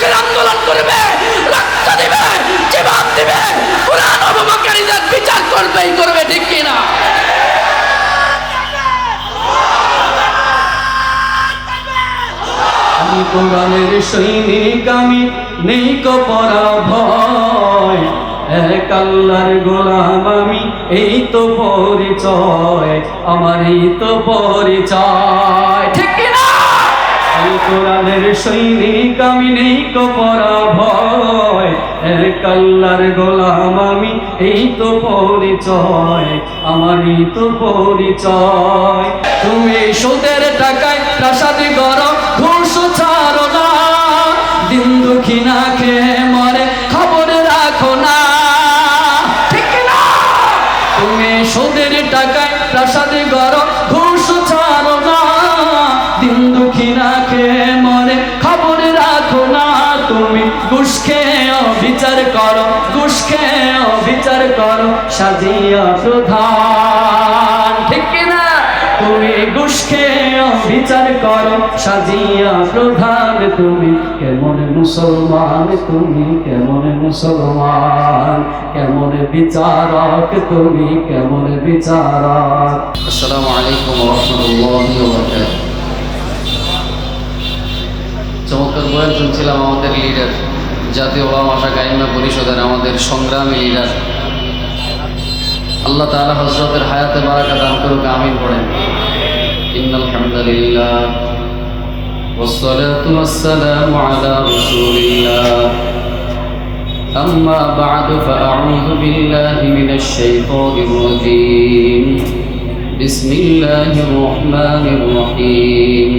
আন্দোলন করবে রক্ত দিবে দিবে কোরআন অবমাকারীদের বিচার করবেই করবে ঠিক কিনা আমি কোরআনের নেই কপরা ভয় এক আল্লাহর গোলাম আমি এই তো পরিচয় আমার এই তো পরিচয়। ঠিক না? কোরআনের সৈনিক, আমি নেই তো পরাভয়। এক আল্লাহর গোলাম, আমি এই তো পরিচয়, আমারই তো পরিচয়। তুমি সুদের টাকায় প্রাসাদ গরম ঘুষ ছাড়ো না। দিন দুঃখী না খেয়ে করো সাজিয়া প্রধান। ঠিক না তুমি খেয়ে বিচার করো সাজিয়া প্রধান। তুমি কেমন মুসলমান? তুমি কেমন মুসলমান? কেমন বিচারক? তুমি কেমন বিচারক? আসসালামু আলাইকুম রহমতুল্লাহি চমৎকার বয়ান শুনছিলাম আমাদের লিডার জাতীয় ওলামা শাখা পরিষদের আমাদের সংগ্রামী লিডার আল্লাহ তাআলা হজরতের হায়াতে বারাকা দান করুক আমিন পড়েন ইন্নাল হামদুলিল্লাহ والصلاة والسلام على رسول الله أما بعد فأعوذ بالله من الشيطان الرجيم بسم الله الرحمن الرحيم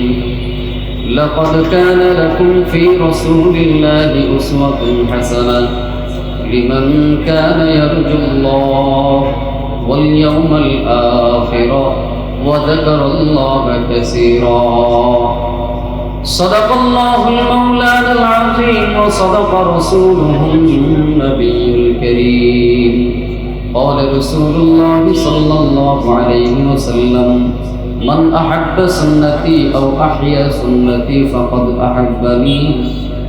لقد كان لكم في رسول الله أسوة حسنة لمن كان يرجو الله واليوم الآخر وذكر الله كثيرا. صدق الله المولانا العظيم وصدق رسوله النبي الكريم. قال رسول الله صلى الله عليه وسلم من أحب سنتي أو أحيا سنتي فقد أحبني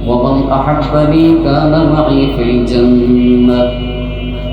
ومن أحبني كان معي في الجنة.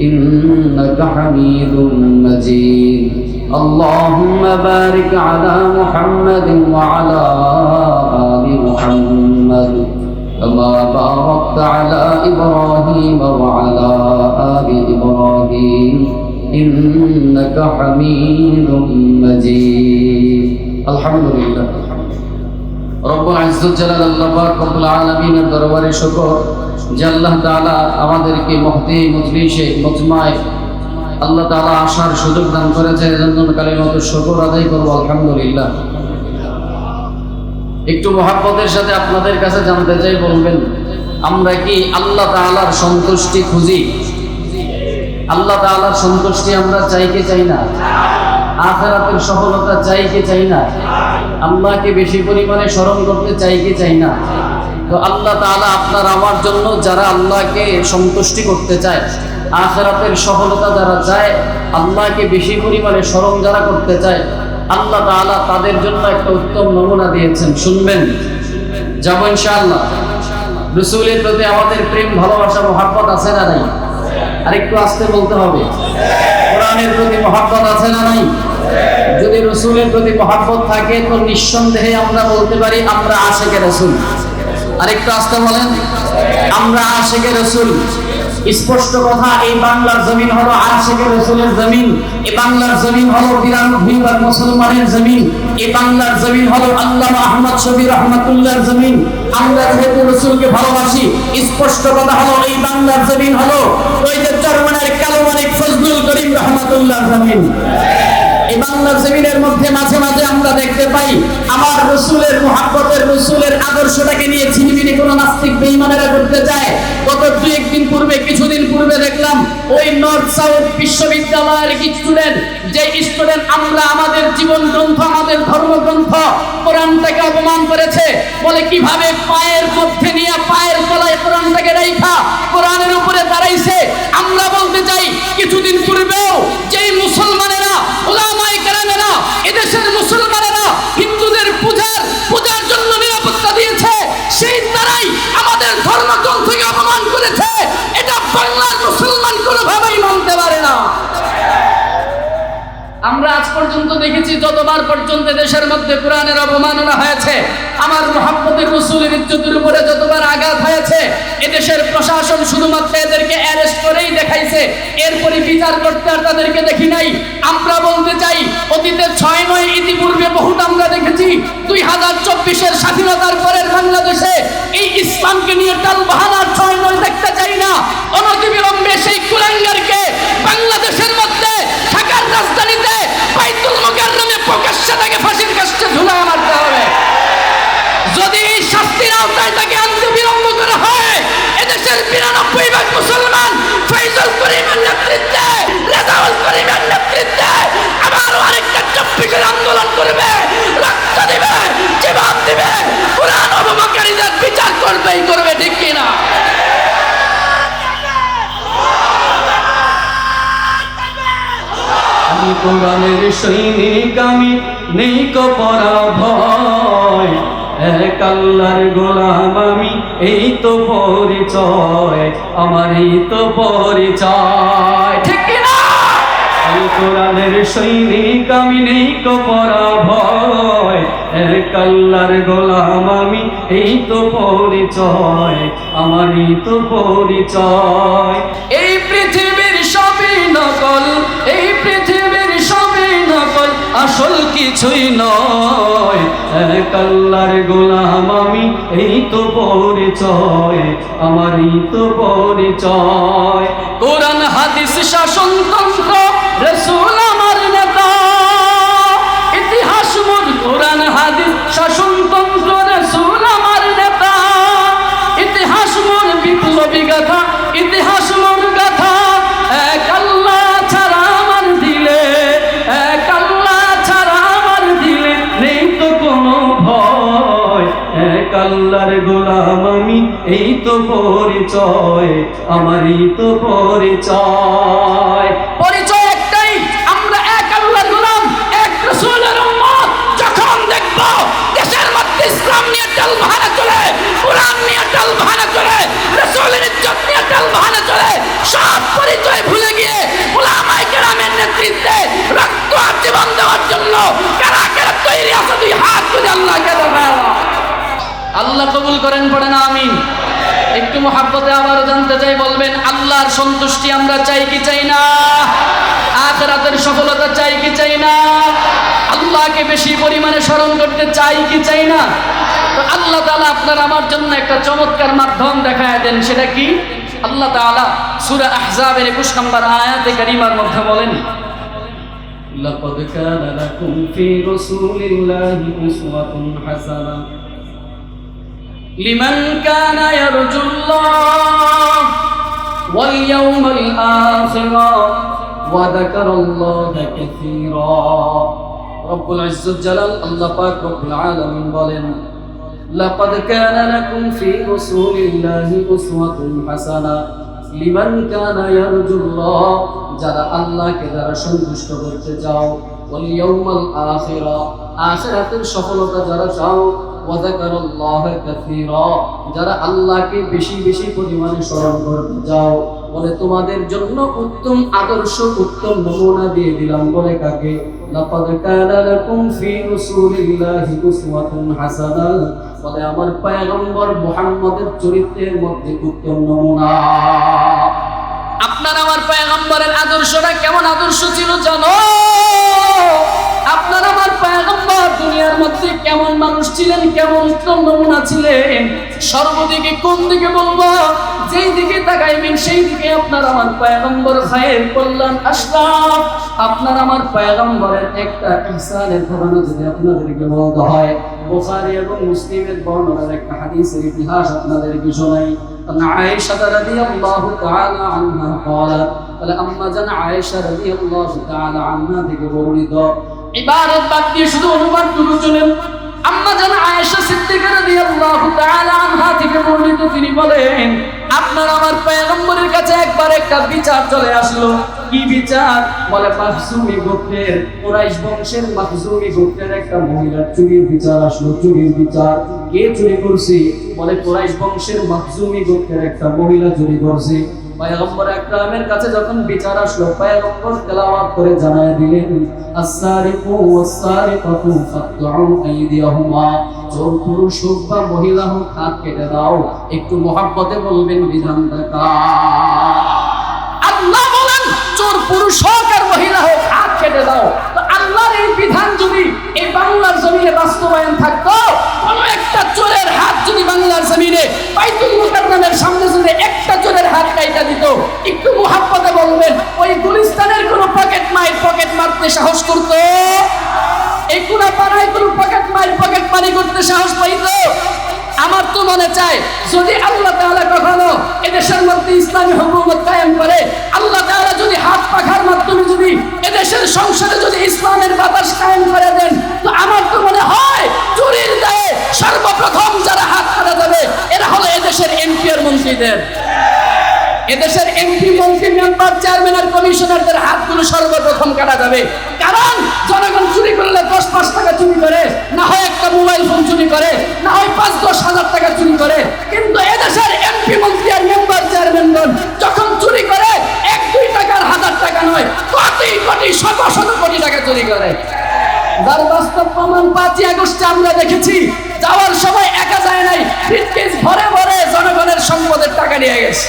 إنك حميد مجيد اللهم بارك على محمد وعلى آل محمد كما باركت على إبراهيم وعلى آل إبراهيم إنك حميد مجيد الحمد لله رب العزة جلال الله رب العالمين الدروار شكر যে আল্লাহ আমাদেরকে মহতি মজলিসে, মজমায় আল্লাহ তাআলা আসার সুযোগ দান করেছে এজন্য কালিমাত শুকর আদায় করব, আলহামদুলিল্লাহ। একটু সাথে আপনাদের কাছে জানতে চাই, বলবেন, আমরা কি আল্লাহ তাআলার সন্তুষ্টি খুঁজি? আল্লাহ তাআলার সন্তুষ্টি আমরা চাই কি চাই না? আখেরাতের সফলতা চাই কি চাই না? আল্লাহকে বেশি পরিমাণে স্মরণ করতে চাই কি চাই না? তো আল্লাহ তাআলা আপনার আমার জন্য যারা আল্লাহকে সন্তুষ্টি করতে চায়, আখেরাতের সফলতা যারা চায়, আল্লাহকে বেশি পরিমাণে স্মরণ যারা করতে চায়, আল্লাহ তাআলা তাদের জন্য একটা উত্তম নমুনা দিয়েছেন। শুনবেন? যাব ইনশাআল্লাহ। রসুলের প্রতি আমাদের প্রেম, ভালোবাসা, মহাব্বত আছে না নাই? আরেকটু আসতে বলতে হবে। কোরআনের প্রতি মহাব্বত আছে না নাই? যদি রসুলের প্রতি মহাব্বত থাকে, তো নিঃসন্দেহে আমরা বলতে পারি, আমরা আশেকে রসুল। আরেকটু আসতে বলেন। আমরা আশেকে রসুল। স্পষ্ট কথা, এই বাংলার জমিন হলো আশেকে রসুলের জমিন। এই বাংলার জমিন হলো বিরানব্বই বার মুসলমানের জমিন। এই বাংলার জমিন হলো আল্লাহ আহমদ শবীর রহমতুল্লাহর জমিন। আমরা যেহেতু রসুলকে ভালোবাসি, স্পষ্ট কথা হলো এই বাংলার জমিন হলো ওই যে চরমানের কালো মানিক ফজলুল করিম রহমতুল্লাহর জমিন। এই বাংলার জমিনের মধ্যে মাঝে মাঝে আমরা দেখতে পাই, আমার রসুলের মোহাব্বতের রসুলের আদর্শটাকে নিয়ে ছিনিমিনি কোন নাস্তিক বেইমানেরা করতে চায় গত দু একদিন পূর্বে, কিছুদিন পূর্বে দেখলাম, ওই নর্থ সাউথ বিশ্ববিদ্যালয়ের স্টুডেন্ট যে স্টুডেন্ট আমরা আমাদের জীবন গ্রন্থ, আমাদের ধর্মগ্রন্থ কোরআনটাকে অপমান করেছে, বলে কীভাবে পায়ের মধ্যে নিয়ে পায়ের তলায় কোরআনটাকে রেখা কোরআনের উপরে দাঁড়াইছে। আমরা বলতে চাই, কিছুদিন পূর্বেও যেই মুসলমানেরা ওলামায়ে কেরামেরা এদেশের মুসলমানেরা দেখেছি যতবার পর্যন্ত দেশের মধ্যে কোরআনের অবমাননা হয়েছে। আমার মোহাম্মদের রসুলের ইজ্জতের উপরে যতবার আঘাত হয়েছে, এদেশের প্রশাসন শুধুমাত্র এদেরকে অ্যারেস্ট করেই দেখাইছে। এরপরে বিচার করতে আর তাদেরকে দেখি নাই। আমরা বলতে চাই, অতীতের ছয় নয় ইতিপূর্বে বহুত আমরা দেখেছি, দুই হাজার চব্বিশের স্বাধীনতার পরের বাংলাদেশে এই ইসলামকে নিয়ে টাল বাহানার ছয় নয় দেখতে চাই না। অনতিবিলম্বে সেই কুলাঙ্গারকে বাংলাদেশের মধ্যে ঢাকার রাজধানীতে মুকাররমে প্রকাশ্যে তাকে ফাঁসির কাছে ঝুলা মারতে হবে। যদি এই শাস্তির আওতায় তাকে আনতে বিলম্ব করা হয়, এদেশের বিরানব্বই ভাগ মুসলমান ফৈজল করিমের নেতৃত্বে, রেজাউল করিমের নেতৃত্বে আরেকটা চব্বিশের আন্দোলন করবে, রক্ত দিবে, জীবন দিবে, কোরআন অবমাকারীদের বিচার করবেই করবে, ঠিক কিনা? আমি কোরআনের সৈনিক, আমি নেই কো পরা ভয়। এক আল্লাহর গোলাম আমি, এই তো পরিচয়, আমার এই তো পরিচয়। ঠিক কোরআনের সৈনিক, আমি নেই কো পরা ভয়। এক আল্লাহর গোলাম আমি, এই তো পরিচয়, আমার এই তো পরিচয়। এই কিছুই নয়। এক আল্লাহর গোলাম আমি, এই তো পরিচয় আমার এই তো পরিচয়। কোরআন, হাদিস তো পরিচয় আমার এই তো পরিচয়। পরিচয় একটাই আমরা এক আল্লাহর গোলাম এক রসুলের উম্মত। যখন দেখব দেশের মধ্যে ইসলাম নিয়ে টাল বাহানা চলে কোরআন নিয়ে টাল বাহানা চলে রসুলের ইজ্জত নিয়ে টাল বাহানা চলে সব পরিচয় ভুলে গিয়ে ওলামায়ে কেরামের নেতৃত্বে রক্ত আর জীবন দেওয়ার জন্য কারা কারা তৈরি আছে দুই হাত তুলে আল্লাহকে দেখাও আল্লাহ কবুল করেন পড়ে না আমিন। একটু মহাব্বতে আবার জানতে চাই বলবেন আল্লাহর সন্তুষ্টি আমরা চাই কি চাই না আখরাতের সফলতা চাই কি চাই না আল্লাহকে বেশি পরিমাণে স্মরণ করতে চাই কি চাই না তো আল্লাহ তাআলা আপনার আমার জন্য একটা চমৎকার মাধ্যম দেখায় দেন সেটা কি আল্লাহ তাআলা সূরা আহজাবের 21 নম্বর আয়াতে কারিমার মধ্যে বলেন لقد كان لكم في رسول الله أسوة حسنة লিমান কানা ইয়ারজুল্লাহ ওয়াল ইয়াউমাল আখির ওয়া যাকারাল্লাহ কাসীরা। রব্বুল ইজ্জত জালাল, আল্লাহ পাক রব্বুল আলামিন বলেন, লাকাদ কানা লাকুম ফি রাসূলিল্লাহি উসওয়াতুন হাসানা। লিমান কানা ইয়ারজুল্লাহ, যারা আল্লাহকে যারা সন্তুষ্ট করতে চাও। ওয়াল ইয়াউমাল আখিরা, আখিরাতের সফলতা যারা চাও যারা আল্লাহকে বেশি বেশি পরিমাণে স্মরণ করতে চাও বলে, তোমাদের জন্য উত্তম আদর্শ, উত্তম নমুনা দিয়ে দিলাম। বলে কাকে? চরিত্রের মধ্যে উত্তম নমুনা। আপনার আমার পয়গম্বরের আদর্শটা কেমন আদর্শ ছিল জানো? আপনার আমার পয়গম্বর দুনিয়ার মধ্যে কেমন মানুষ ছিলেন কেমন উত্তম নমুনা ছিলেন সর্বদিকে কোন দিকে বলবো যেই দিকে তাকাইবেন সেই দিকে আপনার আমার পয়গম্বর খায়ের কল্যাণ আসলাম আপনার আমার পয়গম্বরের একটা ইহসানের ঘটনা যদি আপনাদেরকে বলতে হয় বুখারী এবং মুসলিমের বর্ণনার একটা হাদিসের ইতিহাস আপনাদেরকে শোনাই أن عائشة رضي الله تعالى عنها قالت قال أما جن عائشة رضي الله تعالى عنها থেকে বর্ণিত ইবাদত বাদ দিয়ে শুধু অনুমান টুকু চলেন। আম্মা জান আয়েশা তাআলা আনহা থেকে বর্ণিত, তিনি বলেন, আপনার আমার পয়গম্বরের কাছে একবার একটা বিচার চলে আসলো। কি বিচার? বলে মাখজুমি গোত্রের, কুরাইশ বংশের মাখজুমি গোত্রের একটা মহিলার চুরির বিচার আসলো, চুরির বিচার। কে চুরি করছে? বলে, কুরাইশ বংশের মাখজুমি গোত্রের একটা মহিলা চুরি করছে। পয়গম্বর কাছে যখন বিচার আসলো, পয়গম্বর তেলাওয়াত করে জানায় দিলেন চোর পুরুষ হোক বা মহিলা হোক, হাত কেটে দাও, একটু মহাব্বতে বলবেন বিধানটা কার আল্লাহ বলেন চোর পুরুষ হোক আর মহিলা হোক, হাত কেটে দাও। তো আল্লাহর এই বিধান যদি, এই বাংলার জমিনে বাস্তবায়ন থাকতো, কোন একটা চোরের হাত বাংলার জমিনে বাইতুল সামনে যদি একটা চোরের হাত কাইটা দিত, একটু মুহাব্বতে বলবেন, ওই গুলিস্তানের কোন পকেট মাইর পকেট মারতে সাহস করতো? এই কোনা পাড়ায় কোন পকেট মাইর পকেট মারি করতে সাহস পাইতো? আমার তো মনে চায়, যদি আল্লাহ তাআলা কখনো এদেশের মধ্যে ইসলামী হুকুমত কায়েম করে, আল্লাহ তাআলা যদি হাত পাখার মাধ্যমে যদি এদেশের সংসদে যদি ইসলামের বাতাস কায়েম করে দেন, তো আমার তো মনে হয় চুরির দায়ে সর্বপ্রথম যারা হাত পাড়া যাবে এরা হলো এদেশের এমপি আর মন্ত্রীদের। এদেশের এমপি, মন্ত্রী, মেম্বার, চেয়ারম্যান আর কমিশনারদের হাতগুলো সর্বপ্রথম কাটা যাবে। কারণ জনগণ চুরি করলে দশ পাঁচ টাকা চুরি করে, না হয় একটা মোবাইল ফোন চুরি করে, না হয় পাঁচ দশ হাজার টাকা চুরি করে। কিন্তু এদেশের এমপি, মন্ত্রী আর মেম্বার, চেয়ারম্যানগণ যখন চুরি করে, এক, দুই টাকার হাজার টাকা নয়, কোটি কোটি, শত শত কোটি টাকা চুরি করে। যার বাস্তব প্রমাণ পাঁচই আগস্টে আমরা দেখেছি, যাওয়ার সময় একা যায় নাই ভরে ভরে জনগণের সম্পদের টাকা নিয়ে গেছে।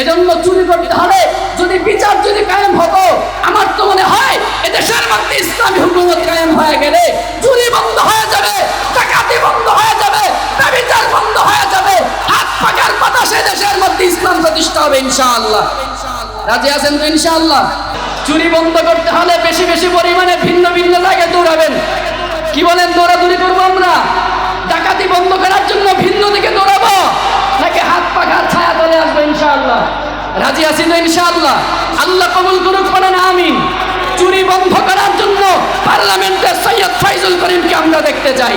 এজন্য চুরি করতে হবে। যদি বিচার যদি কায়েম হতো, আমার তো মনে হয় এদেশের মধ্যে ইসলামী হুকুমত কায়েম হয়ে গেলে চুরি বন্ধ হয়ে যাবে, ডাকাতি বন্ধ হয়ে যাবে ব্যভিচার বন্ধ হয়ে যাবে, হাত পাকার বাতাসে দেশের মধ্যে ইসলাম প্রতিষ্ঠা হবে ইনশাআল্লাহ। রাজি আছেন তো ইনশাআল্লাহ? চুরি বন্ধ করতে হলে বেশি বেশি পরিমাণে ভিন্ন ভিন্ন জায়গায় দৌড়াবেন। কি বলেন, দৌড়াদৌড়ি করব আমরা? ডাকাতি বন্ধ করার জন্য ভিন্ন দিকে দৌড়াবো? ছায়া আসব ইনশাআল্লাহ। রাজি আছি তো ইনশাআল্লাহ? আল্লাহ কবুল করুক পড়েন আমিন। চুরি বন্ধ করার জন্য পার্লামেন্টে সৈয়দ ফাইজুল করিমকে আমরা দেখতে চাই।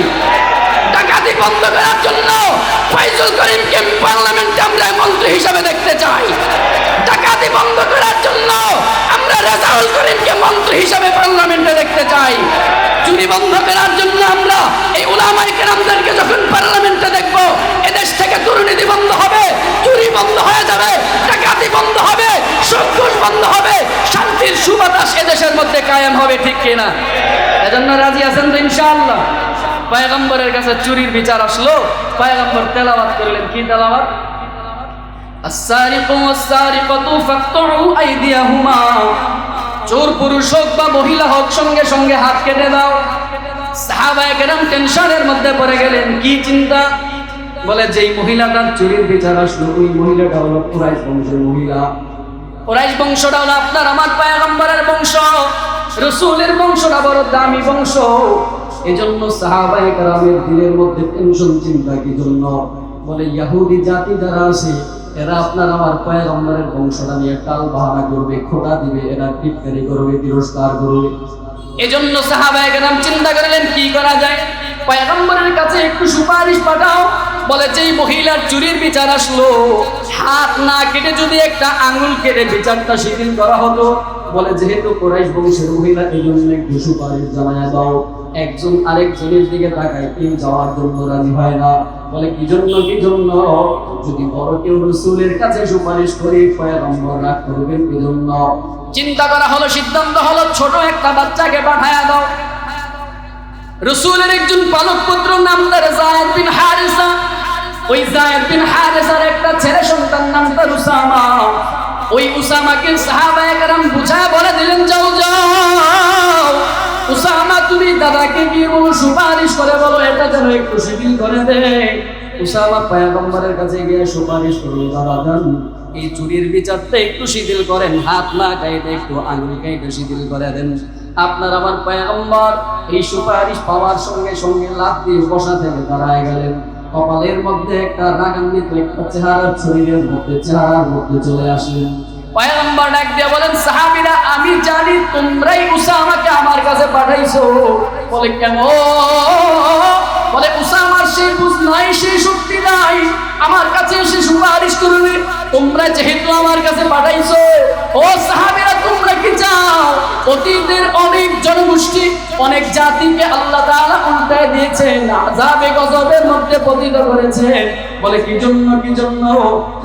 ডাকাতি বন্ধ করার জন্য ফাইজুল করিমকে পার্লামেন্টে আমরা মন্ত্রী হিসাবে দেখতে চাই। ডাকাতি বন্ধ করার জন্য রেজাউল করিমকে মন্ত্রী হিসাবে পার্লামেন্টে দেখতে চাই। চুরি বন্ধ করার জন্য আমরা এই উলামাই কেরামদেরকে যখন পার্লামেন্টে দেখব, এদেশ থেকে দুর্নীতি বন্ধ হবে, চুরি বন্ধ হয়ে যাবে, ডাকাতি বন্ধ হবে সুদ বন্ধ হবে, শান্তির সুবাতাস এদেশের মধ্যে কায়েম হবে ঠিক কিনা? এজন্য রাজি আছেন তো পয়গম্বরের কাছে চুরির বিচার আসলো, পয়গম্বর তেলাওয়াত করলেন, কি তেলাওয়াত? السارق والسارقة فاقطعوا أيديهما চোর পুরুষ হোক বা মহিলা হোক সঙ্গে সঙ্গে হাত কেটে দাও সাহাবায়ে কেরাম টেনশনের মধ্যে পড়ে গেলেন কি চিন্তা বলে যেই মহিলাটার চুরির বিচার আসলো ওই মহিলাটা হলো কুরাইশ বংশের মহিলা কুরাইশ বংশটা হলো আপনার আমার পায়গম্বরের বংশ রসুলের বংশটা বড় দামি বংশ এজন্য সাহাবায়ে কেরামের দিলের মধ্যে টেনশন চিন্তা কি জন্য বলে ইহুদি জাতি যারা আছে এরা আপনার আমার পয়গম্বরের বংশটা নিয়ে টাল বাহানা করবে খোটা দিবে, এরা টিপকারি করবে, তিরস্কার করবে। এজন্য সাহাবায়ে কেরাম চিন্তা করলেন, কি করা যায়? পয়গম্বরের কাছে একটু সুপারিশ পাঠাও। বলে, যেই মহিলার চুরির বিচার আসলো, হাত না কেটে যদি একটা আঙুল কেটে বিচারটা শিথিল করা হতো, বলে, যেহেতু কোরাইশ বংশের মহিলা এই জন্য একটু সুপারিশ জানায় দাও। একজন আরেকজনের দিকে তাকায় কেউ যাওয়ার জন্য রাজি হয় না। বলে, কি জন্য কি জন্য? যদি বড় কেউ রসুলের কাছে সুপারিশ করে, পয়গম্বর করবেন, কি জন্য? চিন্তা করা হলো, সিদ্ধান্ত হলো, ছোট একটা বাচ্চাকে পাঠায়া দাও। রসুলের একজন পালক পুত্র নাম তার জায়েদ বিন হারিসা। ওই জায়েদ বিন হারিসার একটা ছেলে সন্তান নাম তার উসামা। ওই উসামাকে সাহাবায়ে কেরাম বুঝায় বলে দিলেন, যাও যাও। দাদাকে গিয়ে বলো, সুপারিশ করে বলো, এটা যেন একটু শিথিল করে দে উসামা পয়গম্বরের কাছে গিয়ে সুপারিশ করল, দাদা যান এই চুরির বিচারটা একটু শিথিল করেন, হাত না গাইতে একটু আঙুল গাইতে শিথিল করে দেন। আপনার আমার পয়গম্বর এই সুপারিশ পাওয়ার সঙ্গে সঙ্গে লাভ দিয়ে বসা থেকে দাঁড়ায় গেলেন। কপালের মধ্যে একটা রাগান্বিত একটা চেহারার শরীরের মধ্যে চেহারার মধ্যে চলে আসলেন। পয়গম্বর ডাক দিয়ে বলেন, সাহাবীরা, আমি জানি তোমরাই উসামাকে আমার কাছে পাঠাইছো। বলে, কেন? বলে, উসামার সেই বুঝ নাই, সেই শক্তি নাই। আমার কাছে এসে সুপারিশ করবে তোমরা যেহেতু আমার কাছে পাঠাইছো। ও সাহাবীরা, তোমরা কি চাও? অতীতের অনেক জনগোষ্ঠী অনেক জাতিকে আল্লাহ তাআলা উল্টায় দিয়েছেন, আযাবে গজবের মধ্যে পতিত করেছেন। বলে, কি জন্য কি জন্য?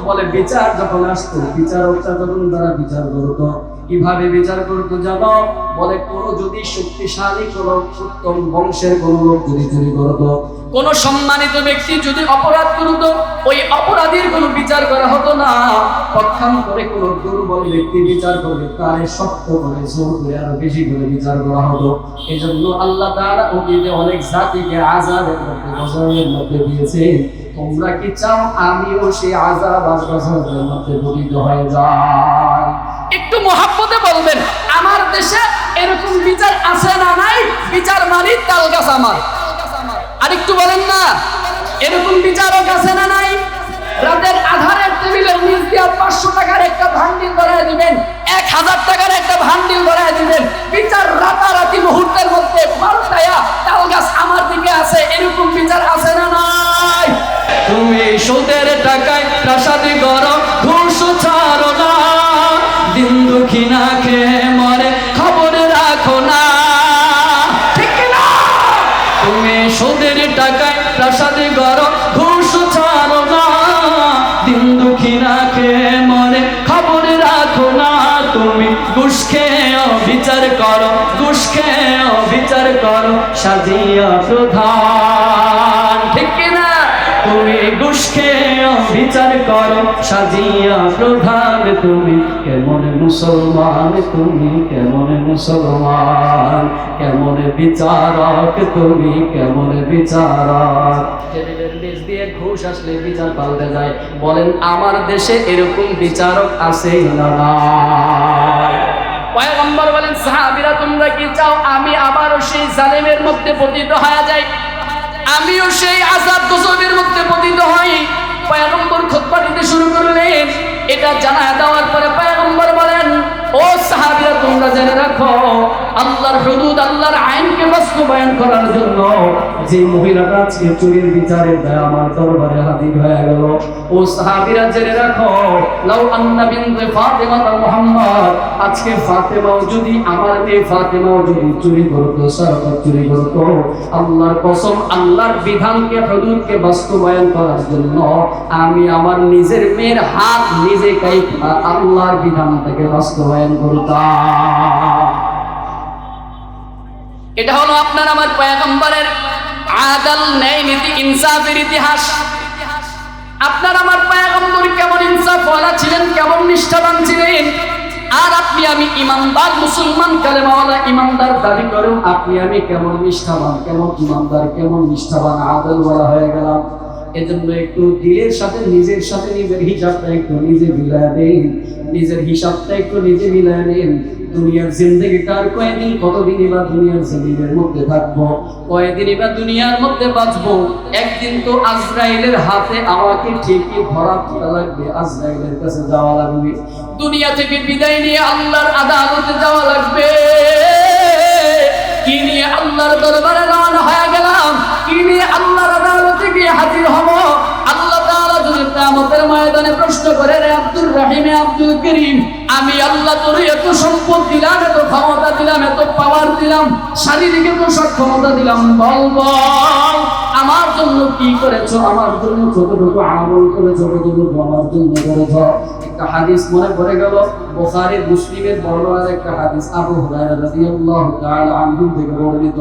বলে, বিচার যখন আসতো, বিচারকটা যখন তারা বিচার করতো। কীভাবে বিচার করতো জানো? বলে, কোন যদি শক্তিশালী, কোন উত্তম বংশের কোন লোক যদি চুরি করতো, কোন সম্মানিত ব্যক্তি যদি অপরাধ করতো, ওই অপরাধীর কোনো বিচার করা হতো না। পক্ষান্তরে কোন দুর্বল ব্যক্তি বিচার করবে, তারে শক্ত করে, জোর করে, আরও বেশি করে বিচার করা হতো। এই জন্য আল্লাহ তাআলা অতীতে অনেক জাতিকে আজাদের মধ্যে, গজবের মধ্যে দিয়েছে। তোমরা কি চাও আমিও সেই আর গজবের মধ্যে পতিত হয়ে যাই? একটু মহাব্বতে বলবেন, আমার দেশে এরকম বিচার আছে না নাই? বিচার মানি তালগাছ আমার। আর একটু বলেন না, এরকম বিচারক আছে না নাই? তুমি ঘুষ খেয়ে বিচার করো ঘুষ খেয়ে বিচার করো সাজিয়া প্রধান। ঠিক না তুমি ঘুষ খেয়ে বিচার করো সাজিয়া প্রধান। তুমি কেমন মুসলমান? তুমি কেমন মুসলমান? কেমন বিচারক? তুমি কেমন বিচারক? দিয়ে ঘুষ আসলে বিচার পাল্টে যায়। বলেন, আমার দেশে এরকম বিচারক আছে না? পয়গম্বর বলেন, সাহাবিরা, তোমরা কি চাও আমি আবারও সেই জালেমের মধ্যে পতিত হয়ে যাই? আমিও সেই আজাদ গজবের মধ্যে পতিত হই। পয়গম্বর দিতে শুরু করলেন। এটা জানা দেওয়ার পরে পয়গম্বর বলেন ও সাহাবীরা, তোমরা জেনে রাখো, আল্লাহর হুদুদ, আল্লাহর আইনকে বাস্তবায়ন করার জন্য যে মহিলাটা আজকে চুরির বিচারের দায় আমার দরবারে হাজির হয়ে গেল। ও সাহাবীরা, জেনে রাখো, লাউ আন্না বিনতে ফাতেমা মুহাম্মদ, আজকে ফাতেমাও যদি আমার মেয়ে ফাতেমাও যদি চুরি করতো চুরি করতো, আল্লাহর কসম, আল্লাহর বিধানকে, হুদুদকে বাস্তবায়ন করার জন্য আমি আমার নিজের মেয়ের হাত নিজে কাইফা আল্লাহর বিধানটাকে বাস্তবায়ন করতাম এটা হলো আপনার আমার পয়গম্বরের আদাল ন্যায় নীতি, ইনসাফের ইতিহাস। আপনার আমার পয়গম্বর কেমন ইনসাফ ইনসাফওয়ালা ছিলেন, কেমন নিষ্ঠাবান ছিলেন? আর আপনি আমি ইমানদার, মুসলমান, কালেমাওয়ালা, ইমানদার দাবি করেও আপনি আমি কেমন নিষ্ঠাবান, কেমন ইমানদার, কেমন নিষ্ঠাবান, আদলওয়ালা হয়ে গেলাম। এজন্য একটু দিলের সাথে, নিজের সাথে নিজের হিসাবটা একটু নিজে মিলায় নিন। নিজের হিসাবটা একটু নিজে মিলায় নিন। দুনিয়ার জিন্দগিটা আর কয়দিন কতদিনই বা দুনিয়ার জিন্দগির মধ্যে থাকব? কয়দিনই বা দুনিয়ার মধ্যে বাঁচবো? একদিন তো আজরাইলের হাতে আমাকে ঠিকই ধরা পড়া লাগবে, আজরাইলের কাছে যাওয়া লাগবে। দুনিয়া থেকে বিদায় নিয়ে আল্লাহর আদালতে যাওয়া লাগবে। কি নিয়ে আল্লাহর দরবারে রওনা হয়ে গেলাম? কি নিয়ে আল্লাহর আদালতে গিয়ে হাজির হব? কিয়ামতের ময়দানে প্রশ্ন করে, রে আব্দুর রহিম আব্দুল করিম, আমি আল্লাহ তোর এত সম্পদ দিলাম, এত ক্ষমতা দিলাম, এত পাওয়ার দিলাম, শারীরিক এত সক্ষমতা দিলাম, বল বল, আমার জন্য কি করেছ? আমার জন্য যতটুকু আমল করেছ ততটুকু আমার জন্য করেছ। একটা হাদিস মনে পড়ে গেল, বুখারী, মুসলিমের বর্ণনার একটা হাদিস, আবু হুরায়রা রাদিয়াল্লাহু তাআলা আনহু থেকে বর্ণিত।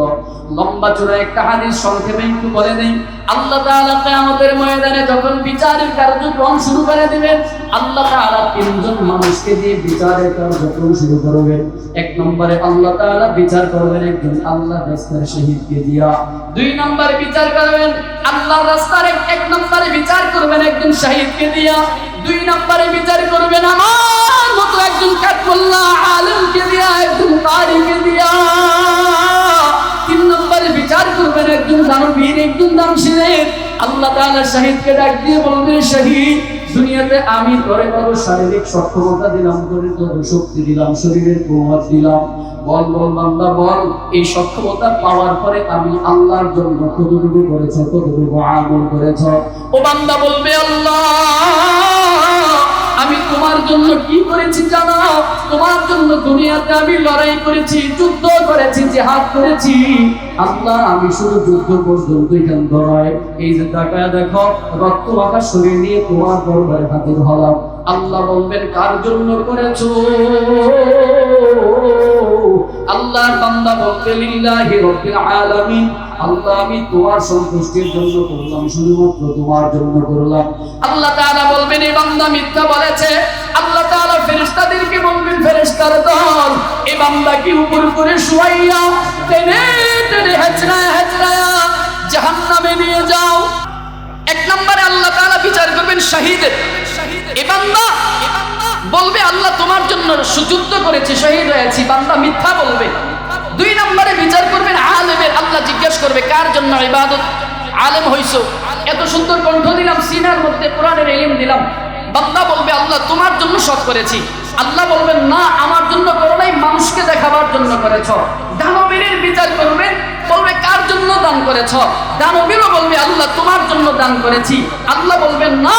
লম্বা চূড়া একটা হাদিস, সংক্ষেপে একটু বলে দেই। আল্লাহ তাআলা কিয়ামতের ময়দানে যখন বিচারের কার্যক্রম শুরু করে দিবেন, আল্লাহ তাআলা তিনজন মানুষকে দিয়ে বিচারের কার্যক্রম শুরু করবেন। এক নম্বরে আল্লাহ তাআলা বিচার করবেন, একজন আল্লাহর রাস্তার শহীদকে দিয়া। দুই নম্বরে বিচার করবেন, আল্লাহর রাস্তার এক- এক নম্বরে বিচার করবেন, একজন শহীদকে দিয়া। দুই নম্বরে বিচার করবেন, আমার মতো একজন কাঠমোল্লা আলমকে দিয়া, একজন আল্লাহ তাআলা শহীদকে ডাক দিয়ে বলবে, শহীদ, দুনিয়াতে আমি তোরে কত শারীরিক সক্ষমতা দিলাম তোরে কত শক্তি দিলাম, শরীরের প্রভাব দিলাম। বল বল, বান্দা, বল। এই সক্ষমতা পাওয়ার পরে আমি আল্লাহর জন্য কতটুকু করেছ, কতটুকু আমল করেছ? ও বান্দা বলবে, আল্লাহ আমি তোমার জন্য কি করেছি জানো? তোমার জন্য দুনিয়াতে আমি লড়াই করেছি, যুদ্ধ করেছি, জেহাদ করেছি। আল্লাহ, আমি শুধু যুদ্ধ পর্যন্ত এখান নয় এই যে তাকায় দেখো, রক্ত মাখা শরীর নিয়ে তোমার দরবারে হাজির হলাম। আল্লাহ বলবেন, কার জন্য করেছ? আল্লাহ বান্দা বলবে, লিল্লাহি রাব্বিল আলামিন। আল্লাহ, আমি তোমার সন্তুষ্টির জন্য করলাম, শুধুমাত্র তোমার জন্য করলাম। আল্লাহ তাআলা বলবেন এই বান্দা মিথ্যা বলেছে। আল্লাহ তাআলা ফেরেশতাদেরকে বলবেন, ফেরেশতার দল এই বান্দা কি উপর করে শুয়াইয়া, টেনে টেনে হেচড়ায়া হেচড়ায়া জাহান্নামে নিয়ে যাও। এক নম্বরে আল্লাহ তাআলা বিচার করবেন শহীদের। এ বান্দা বলবে, আল্লাহ তোমার জন্য সুযুদ্ধ করেছি, শহীদ হয়েছি। বান্দা মিথ্যা বলবে। দুই নম্বরে বিচার করবেন, আলেমের আল্লাহ জিজ্ঞেস করবে, কার জন্য ইবাদত? আলেম হইছো। এত সুন্দর কণ্ঠ দিলাম, সিনার মধ্যে কোরআনের এলিম দিলাম। বান্দা বলবে, আল্লাহ তোমার জন্য সব করেছি। আল্লাহ বলবেন, না, আমার জন্য করো নাই, মানুষকে দেখাবার জন্য করেছ। দানবীরের বিচার করবেন দান করেছ। দানবীরও বলবে, আল্লাহ, তোমার জন্য দান করেছি। আল্লাহ বলবেন, না,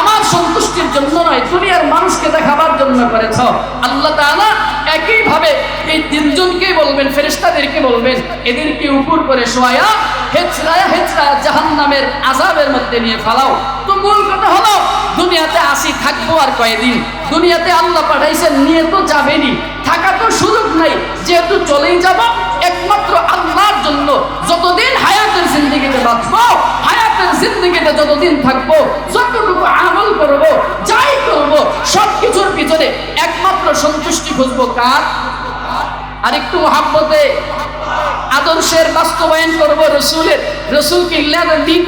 আমার সন্তুষ্টির জন্য নয়, দুনিয়ার মানুষকে দেখাবার জন্য করেছ। আল্লাহ তাআলা একই ভাবে এই তিনজনকে বলবেন, ফেরেশতাদেরকে বলবেন, এদেরকে উপর করে শোয়া, হেচড়ায়া হেচড়ায়া জাহান্নামের আযাবের মধ্যে নিয়ে ফালাও। তো মূল কথা হলো, দুনিয়াতে আসি, থাকব আর কয়দিন? দুনিয়াতে আল্লাহ পাঠাইছেন, নিয়ে তো যাবেনি থাকা তো সুযোগ নাই, যেহেতু চলেই যাব, একমাত্র আল্লাহর জন্য যতদিন হায়াতের জিন্দগিতে বাঁচবো, হায়াতের জিন্দগিতে যতদিন থাকব, যতটুকু আমল করব, যাই করব সব কিছুর পিছনে একমাত্র সন্তুষ্টি খুঁজবো কার? আর একটু মহাব্বতে আদর্শের বাস্তবায়ন করব, রসুলের, রসুলকে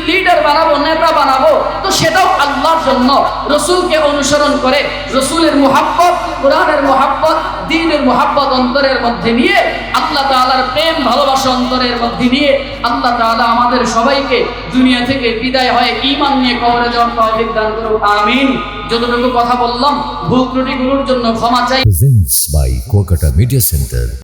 লিডার বানাবো, নেতা বানাবো, তো সেটাও আল্লাহর জন্য। রসুলকে অনুসরণ করে, রসুলের মোহাব্বত, কোরআনের মোহাব্বত, দিনের মোহাব্বত অন্তরের মধ্যে নিয়ে, আল্লাহ তাআলার প্রেম, ভালোবাসা অন্তরের মধ্যে নিয়ে, আল্লাহ তাআলা আমাদের সবাইকে দুনিয়া থেকে বিদায় হয়ে ঈমান নিয়ে কবরে যাওয়ার তৌফিক দান করুক, আমিন। যতটুকু কথা বললাম, ভুল ত্রুটিগুলোর জন্য ক্ষমা চাই। By Kuakata media centre